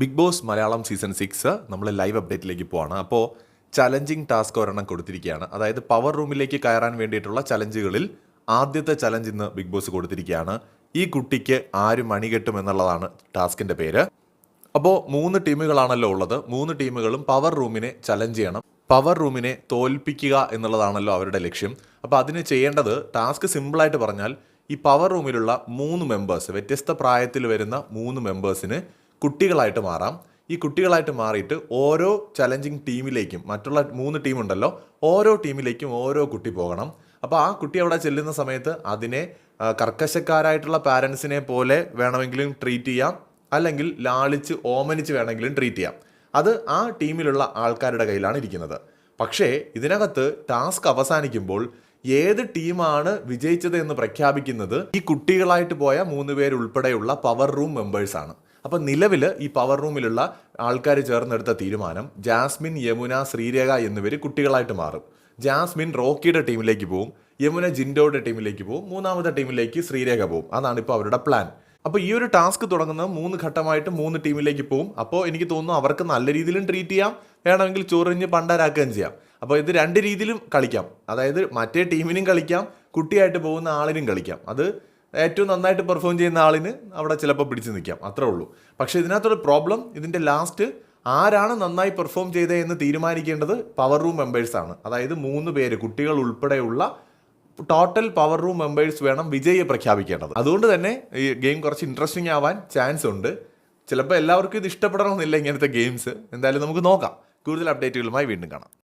Bigg Boss Malayalam season six നമ്മൾ live അപ്ഡേറ്റിലേക്ക് പോവാണ്. അപ്പോൾ ചലഞ്ചിങ് ടാസ്ക് ഒരെണ്ണം കൊടുത്തിരിക്കുകയാണ്. അതായത് പവർ റൂമിലേക്ക് കയറാൻ വേണ്ടിയിട്ടുള്ള ചലഞ്ചുകളിൽ ആദ്യത്തെ ചലഞ്ച് ഇന്ന് ബിഗ് ബോസ് കൊടുത്തിരിക്കുകയാണ്. ഈ കുട്ടിക്ക് ആര് മണി കെട്ടും എന്നുള്ളതാണ് ടാസ്കിന്റെ പേര്. അപ്പോൾ മൂന്ന് ടീമുകളാണല്ലോ ഉള്ളത്. മൂന്ന് ടീമുകളും പവർ റൂമിനെ ചലഞ്ച് ചെയ്യണം. പവർ റൂമിനെ തോൽപ്പിക്കുക എന്നുള്ളതാണല്ലോ അവരുടെ ലക്ഷ്യം. അപ്പോൾ അതിന് ചെയ്യേണ്ടത് ടാസ്ക് സിമ്പിളായിട്ട് പറഞ്ഞാൽ ഈ പവർ റൂമിലുള്ള മൂന്ന് മെമ്പേഴ്സ് വ്യത്യസ്ത പ്രായത്തിൽ വരുന്ന മൂന്ന് മെമ്പേഴ്സിന് കുട്ടികളായിട്ട് മാറാം. ഈ കുട്ടികളായിട്ട് മാറിയിട്ട് ഓരോ ചലഞ്ചിങ് ടീമിലേക്കും മറ്റുള്ള മൂന്ന് ടീമുണ്ടല്ലോ ഓരോ ടീമിലേക്കും ഓരോ കുട്ടി പോകണം. അപ്പോൾ ആ കുട്ടി അവിടെ ചെല്ലുന്ന സമയത്ത് അതിനെ കർക്കശക്കാരായിട്ടുള്ള പാരൻസിനെ പോലെ വേണമെങ്കിലും ട്രീറ്റ് ചെയ്യാം. അല്ലെങ്കിൽ ലാളിച്ച് ഓമനിച്ച് വേണമെങ്കിലും ട്രീറ്റ് ചെയ്യാം. അത് ആ ടീമിലുള്ള ആൾക്കാരുടെ കയ്യിലാണ് ഇരിക്കുന്നത്. പക്ഷേ ഇതിനകത്ത് ടാസ്ക് അവസാനിക്കുമ്പോൾ ഏത് ടീമാണ് വിജയിച്ചത് എന്ന് പ്രഖ്യാപിക്കുന്നത് ഈ കുട്ടികളായിട്ട് പോയ മൂന്ന് പേരുൾപ്പെടെയുള്ള പവർ റൂം മെമ്പേഴ്സ് ആണ് അപ്പം നിലവിൽ ഈ പവർ റൂമിലുള്ള ആൾക്കാർ ചേർന്നെടുത്ത തീരുമാനം ജാസ്മിൻ യമുന ശ്രീരേഖ എന്നിവർ കുട്ടികളായിട്ട് മാറും. ജാസ്മിൻ റോക്കിയുടെ ടീമിലേക്ക് പോകും യമുന ജിൻഡോയുടെ ടീമിലേക്ക് പോകും മൂന്നാമത്തെ ടീമിലേക്ക് ശ്രീരേഖ പോകും അതാണ് ഇപ്പോൾ അവരുടെ പ്ലാൻ അപ്പോൾ ഈ ഒരു ടാസ്ക് തുടങ്ങുന്നത് മൂന്ന് ഘട്ടമായിട്ട് മൂന്ന് ടീമിലേക്ക് പോകും അപ്പോൾ എനിക്ക് തോന്നുന്നു അവർക്ക് നല്ല രീതിയിലും ട്രീറ്റ് ചെയ്യാം. വേണമെങ്കിൽ ചൊറിഞ്ഞ് പണ്ടാരാക്കുകയും ചെയ്യാം. അപ്പോൾ ഇത് രണ്ട് രീതിയിലും കളിക്കാം. അതായത് മറ്റേ ടീമിനും കളിക്കാം കുട്ടിയായിട്ട് പോകുന്ന ആളിനും കളിക്കാം. അത് ഏറ്റവും നന്നായിട്ട് പെർഫോം ചെയ്യുന്ന ആളിന് അവിടെ ചിലപ്പോൾ പിടിച്ചു നിൽക്കാം. അത്രേ ഉള്ളൂ. പക്ഷേ ഇതിനകത്തൊരു പ്രോബ്ലം ഇതിന്റെ ലാസ്റ്റ് ആരാണ് നന്നായി പെർഫോം ചെയ്തത് എന്ന് തീരുമാനിക്കേണ്ടത് പവർ റൂം മെമ്പേഴ്സാണ് അതായത് മൂന്ന് പേര് കുട്ടികൾ ഉൾപ്പെടെയുള്ള ടോട്ടൽ പവർ റൂം മെമ്പേഴ്സ് വേണം വിജയിയെ പ്രഖ്യാപിക്കേണ്ടത്. അതുകൊണ്ട് തന്നെ ഈ ഗെയിം കുറച്ച് ഇൻട്രസ്റ്റിംഗ് ആവാൻ ചാൻസ് ഉണ്ട്. ചിലപ്പോൾ എല്ലാവർക്കും ഇത് ഇഷ്ടപ്പെടണമെന്നില്ല ഇങ്ങനത്തെ ഗെയിംസ് എന്തായാലും നമുക്ക് നോക്കാം. കൂടുതൽ അപ്ഡേറ്റുകളുമായി വീണ്ടും കാണാം.